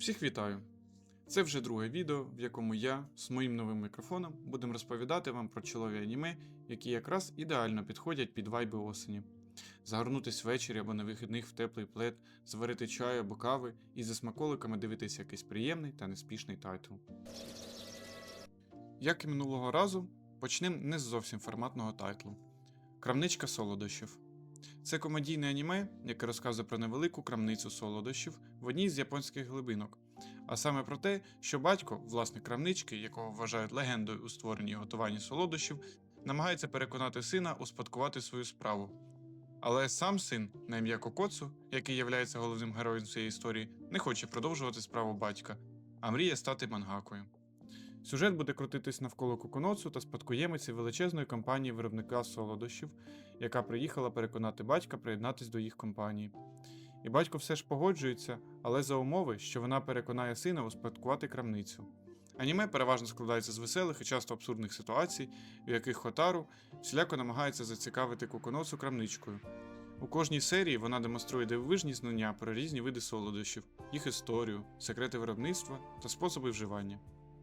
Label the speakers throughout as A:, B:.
A: Всіх вітаю! Це вже друге відео, в якому я з моїм новим мікрофоном будемо розповідати вам про чолові аніме, які якраз ідеально підходять під вайби осені. Загорнутись ввечері або на вихідних в теплий плед, зварити чаю або кави і за смаколиками дивитися якийсь приємний та неспішний тайтл. Як і минулого разу, почнемо не з зовсім форматного тайтлу. Крамничка солодощів. Це комедійне аніме, яке розказує про невелику крамницю солодощів в одній з японських глибинок, а саме про те, що батько, власник крамнички, якого вважають легендою у створенні і готуванні солодощів, намагається переконати сина успадкувати свою справу. Але сам син, на ім'я Кокоцу, який є головним героєм цієї історії, не хоче продовжувати справу батька, а мріє стати мангакою. Сюжет буде крутитись навколо Коконоцу та спадкоємиці величезної компанії виробника солодощів, яка приїхала переконати батька приєднатись до їх компанії. І батько все ж погоджується, але за умови, що вона переконає сина успадкувати крамницю. Аніме переважно складається з веселих і часто абсурдних ситуацій, в яких Хотару всіляко намагається зацікавити Коконоцу крамничкою. У кожній серії вона демонструє дивовижні знання про різні види солодощів, їх історію, секрети виробництва та способи вживання.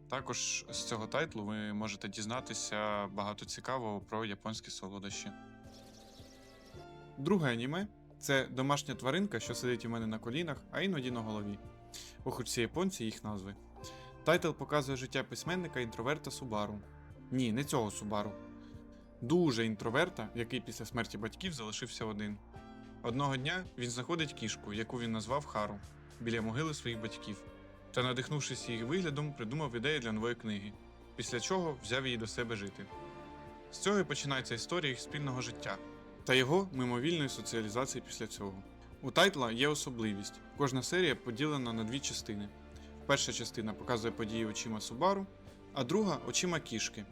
A: Також з цього тайтлу ви можете дізнатися багато цікавого про японські солодощі. Друге аніме це домашня тваринка, що сидить у мене на колінах, а іноді на голові. Ох, всі японці їх назви. Тайтл показує життя письменника інтроверта Субару. Ні, не цього Субару. Дуже інтроверта, який після смерті батьків залишився один. Одного дня він знаходить кішку, яку він назвав Хару, біля могили своїх батьків та, надихнувшись її виглядом, придумав ідею для нової книги, після чого взяв її до себе жити. З цього і починається історія їх спільного життя та його мимовільної соціалізації після цього. У тайтла є особливість: кожна серія поділена на дві частини. Перша частина показує події очима Субару, а друга очима кішки.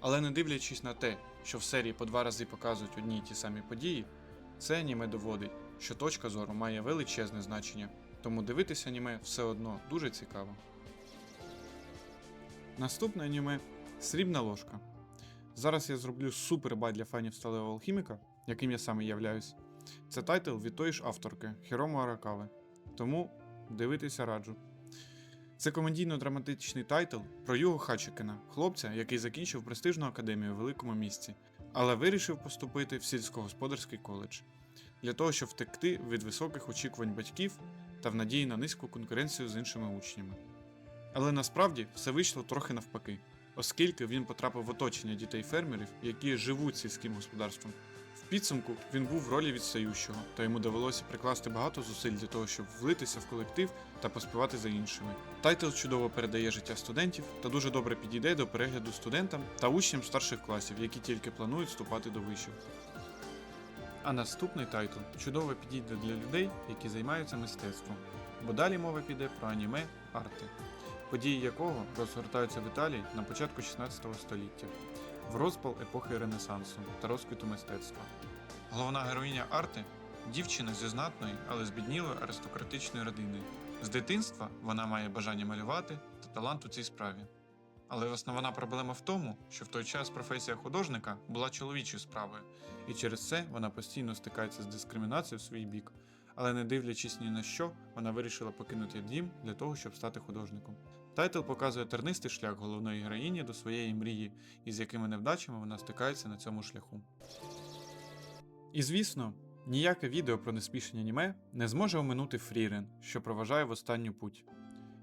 A: Але не дивлячись на те, що в серії по два рази показують одні й ті самі події, це аніме доводить, що точка зору має величезне значення, тому дивитися аніме все одно дуже цікаво. Наступне аніме Срібна ложка. Зараз я зроблю супер бай для фанів сталевого алхіміка, яким я саме являюсь. Це тайтл від тої ж авторки Хірому Аракави. Тому дивитися раджу. Це комедійно-драматичний тайтл про Юго Хачикена, хлопця, який закінчив престижну академію у великому місті, але вирішив поступити в сільськогосподарський коледж для того, щоб втекти від високих очікувань батьків та в надії на низьку конкуренцію з іншими учнями. Але насправді все вийшло трохи навпаки, оскільки він потрапив в оточення дітей-фермерів, які живуть сільським господарством. В підсумку він був в ролі відстаючого, та йому довелося прикласти багато зусиль для того, щоб влитися в колектив та поспівати за іншими. Тайтл чудово передає життя студентів та дуже добре підійде до перегляду студентам та учням старших класів, які тільки планують вступати до вишів. А наступний тайтл чудово підійде для людей, які займаються мистецтвом, бо далі мова піде про аніме арти, події якого розгортаються в Італії на початку 16 століття, в розпал епохи Ренесансу та розквіту мистецтва. Головна героїня арти дівчина зі знатної, але збіднілої аристократичної родини. З дитинства вона має бажання малювати та талант у цій справі. Але основна проблема в тому, що в той час професія художника була чоловічою справою, і через це вона постійно стикається з дискримінацією в свій бік. Але не дивлячись ні на що, вона вирішила покинути дім для того, щоб стати художником. Тайтл показує тернистий шлях головної героїні до своєї мрії, і з якими невдачами вона стикається на цьому шляху. І звісно, ніяке відео про неспішні аніме не зможе оминути Фрірен, що проважає в останню путь.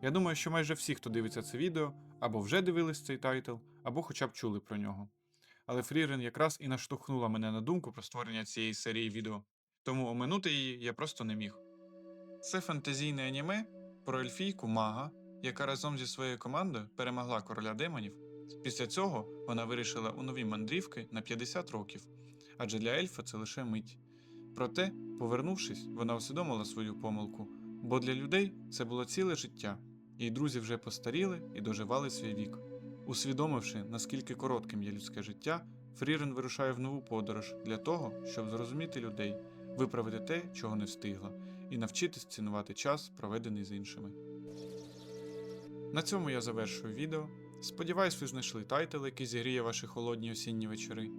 A: Я думаю, що майже всі, хто дивиться це відео, або вже дивились цей тайтл, або хоча б чули про нього. Але Фрірен якраз і наштовхнула мене на думку про створення цієї серії відео, тому оминути її я просто не міг. Це фантазійне аніме про ельфійку Мага, яка разом зі своєю командою перемогла короля демонів. Після цього вона вирішила у нові мандрівки на 50 років, адже для ельфа це лише мить. Проте, повернувшись, вона усвідомила свою помилку, бо для людей це було ціле життя. Її друзі вже постаріли і доживали свій вік. Усвідомивши, наскільки коротким є людське життя, Фрірен вирушає в нову подорож для того, щоб зрозуміти людей, виправити те, чого не встигла, і навчитись цінувати час, проведений з іншими. На цьому я завершую відео. Сподіваюсь, ви знайшли тайтл, який зігріє ваші холодні осінні вечори.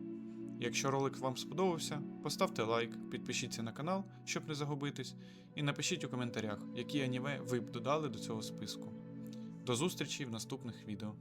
A: Якщо ролик вам сподобався, поставте лайк, підпишіться на канал, щоб не загубитись, і напишіть у коментарях, які аніме ви б додали до цього списку. До зустрічі в наступних відео.